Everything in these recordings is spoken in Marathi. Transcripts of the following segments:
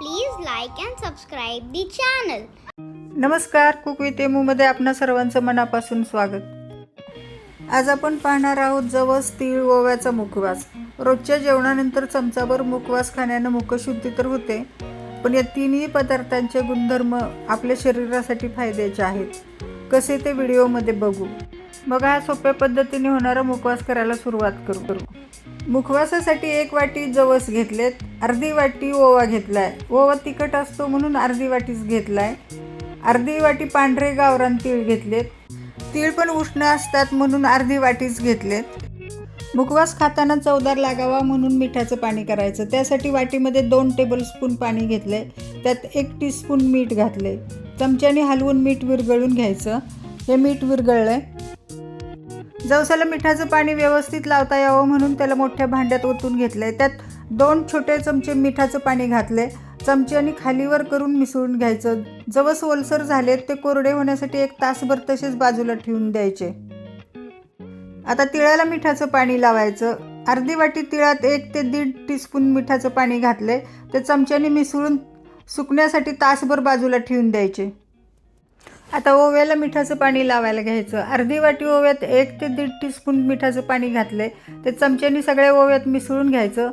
Please like and subscribe the channel. नमस्कार कुक विथ एमूमध्ये आपणा सर्वांचं मनापासून स्वागत. आज आपण पाहणार आहोत जवस तीळ ओव्याचा मुखवास. रोजच्या जेवणानंतर चमचाभर मुखवास खाण्यानं मुखशुद्धी तर होते पण या तिन्ही पदार्थांचे गुणधर्म आपल्या शरीरासाठी फायद्याचे आहेत. कसे ते व्हिडिओमध्ये बघू. मग हा सोप्या पद्धतीने होणारा मुखवास करायला सुरुवात करू. करू मुखवासासाठी एक वाटी जवस घेतलेत अर्धी वाटी ओवा घेतलाय. ओवा तिखट असतो म्हणून अर्धी वाटीच घेतलाय. अर्धी वाटी पांढरे गावरान तीळ घेतलेत. तीळ पण उष्ण असतात म्हणून अर्धी वाटीच घेतलेत. मुखवास खाताना चवदार लागावा म्हणून मिठाचं पाणी करायचं. त्यासाठी वाटीमध्ये दोन टेबलस्पून पाणी घेतले त्यात एक टीस्पून मीठ घातले चमच्याने हलवून मीठ विरघळून घ्यायचं. हे मीठ विरघळलंय. जवसाला मिठाचं पाणी व्यवस्थित लावता यावं म्हणून त्याला मोठ्या भांड्यात ओतून घेतलं आहे त्यात दोन छोटे चमचे मिठाचं पाणी घातले चमच्याने खालीवर करून मिसळून घ्यायचं. जवस ओलसर झाले ते कोरडे होण्यासाठी एक तासभर तसेच बाजूला ठेवून द्यायचे. आता तिळाला मिठाचं पाणी लावायचं. अर्धी वाटी तिळात एक ते दीड टीस्पून मिठाचं पाणी घातले ते चमच्याने मिसळून सुकण्यासाठी तासभर बाजूला ठेवून द्यायचे. आता ओव्याला मिठाचं पाणी लावायला घ्यायचं. अर्धी वाटी ओव्यात एक ते दीड टीस्पून मिठाचं पाणी घातले ते चमच्याने सगळ्या ओव्यात मिसळून घ्यायचं.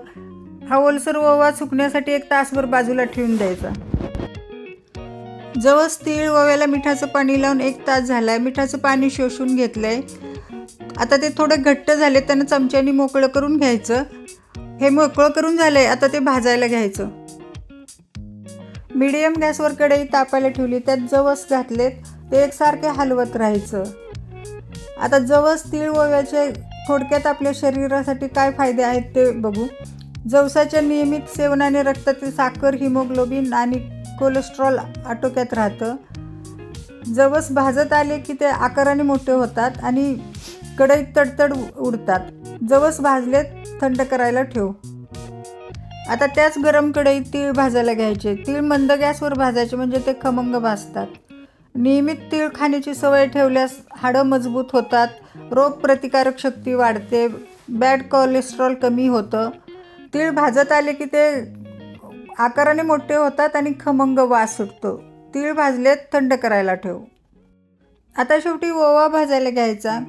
हा ओलसर ओवा सुकण्यासाठी एक तासभर बाजूला ठेवून द्यायचा. जवस तीळ ओव्याला मिठाचं पाणी लावून एक तास झाला आहे मिठाचं पाणी शोषून घेतलं आहे आता ते थोडं घट्ट झाले त्यानं चमच्याने मोकळं करून घ्यायचं. हे मोकळं करून झालं आहे आता ते भाजायला घ्यायचं. मीडियम गॅसवर कढई तापायला ठेवली त्यात जवस घातलेत. ते एकसारखे हलवत राहायचं. आता जवस तीळ ओव्याचे थोडक्यात आपल्या शरीरासाठी काय फायदे आहेत ते बघू. जवसाच्या नियमित सेवनाने रक्तातील साखर हिमोग्लोबिन आणि कोलेस्ट्रॉल आटोक्यात राहतं. जवस भाजत आले की ते आकाराने मोठे होतात आणि कढईत तडतड उडतात. जवस भाजलेत थंड करायला ठेव. आता त्याच गरम कढईत तीळ भाजायला घ्यायचे. तीळ मंद गॅसवर भाजायचे म्हणजे ते खमंग भाजतात. नियमित तीळ खाण्याची सवय ठेवल्यास हाडं मजबूत होतात रोगप्रतिकारक शक्ती वाढते बॅड कोलेस्ट्रॉल कमी होतं. तीळ भाजत आले की ते आकाराने मोठे होतात आणि खमंग वास सुटतो. तीळ भाजलेत थंड करायला ठेव. आता शेवटी ओवा भाजायला घ्यायचा.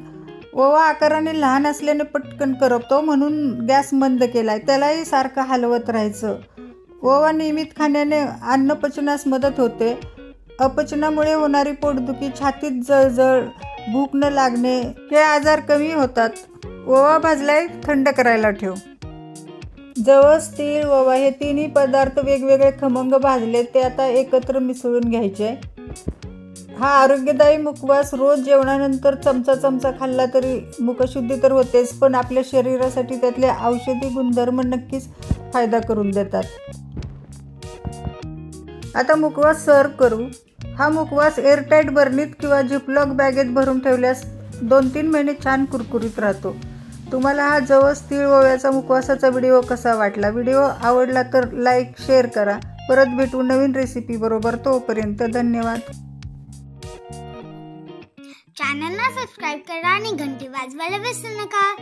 ओवा आकाराने लहान असल्याने पटकन करपतो म्हणून गॅस मंद केला आहे त्यालाही सारखं हलवत राहायचं. ओवा नियमित खाण्याने अन्नपचनास मदत होते. अपचनामुळे होणारी पोटदुखी छातीत जळजळ भूक न लागणे हे आजार कमी होतात. ओवा भाजलाय थंड करायला ठेव. जवस तीळ ओवा हे तिन्ही पदार्थ वेगवेगळे खमंग भाजले ते आता एकत्र मिसळून घ्यायचे. हा आरोग्यदायी मुखवास रोज जेवणानंतर चमचा चमचा खाल्ला तरी मुखशुद्धी तर होतेच पण आपल्या शरीरासाठी त्यातले औषधी गुणधर्म नक्कीच फायदा करून देतात. आता मुखवास सर्व करू. हा मुखवास एअरटाईट बर्नीत किंवा झिपलॉक बॅगेत भरून ठेवल्यास दोन तीन महिने छान कुरकुरीत राहतो. तुम्हाला हा जवस तीळ ओव्याचा मुखवासाचा व्हिडिओ कसा वाटला? व्हिडिओ आवडला तर लाईक शेअर करा. परत भेटू नवीन रेसिपी बरोबर तोपर्यंत धन्यवाद. चॅनलला सबस्क्राईब करा आणि घंटी वाजवायला विसरू नका.